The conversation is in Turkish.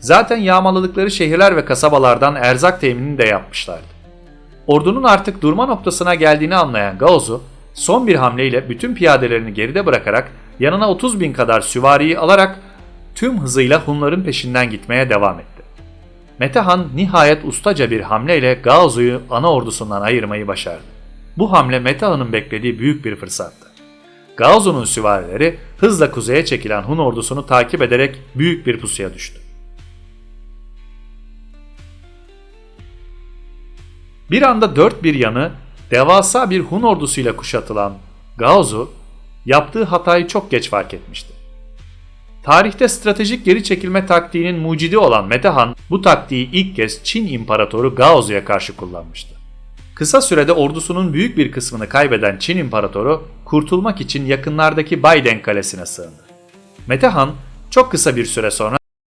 Zaten yağmaladıkları şehirler ve kasabalardan erzak teminini de yapmışlardı. Ordunun artık durma noktasına geldiğini anlayan Gaozu, son bir hamleyle bütün piyadelerini geride bırakarak yanına 30 bin kadar süvariyi alarak tüm hızıyla Hunların peşinden gitmeye devam etti. Metehan nihayet ustaca bir hamleyle Gaozu'yu ana ordusundan ayırmayı başardı. Bu hamle Metehan'ın beklediği büyük bir fırsattı. Gaozu'nun süvarileri hızla kuzeye çekilen Hun ordusunu takip ederek büyük bir pusuya düştü. Bir anda dört bir yanı devasa bir Hun ordusuyla kuşatılan Gaozu yaptığı hatayı çok geç fark etmişti. Tarihte stratejik geri çekilme taktiğinin mucidi olan Metehan bu taktiği ilk kez Çin İmparatoru Gaozu'ya karşı kullanmıştı. Kısa sürede ordusunun büyük bir kısmını kaybeden Çin İmparatoru kurtulmak için yakınlardaki Bayden Kalesi'ne sığındı. Metehan çok kısa bir süre sonra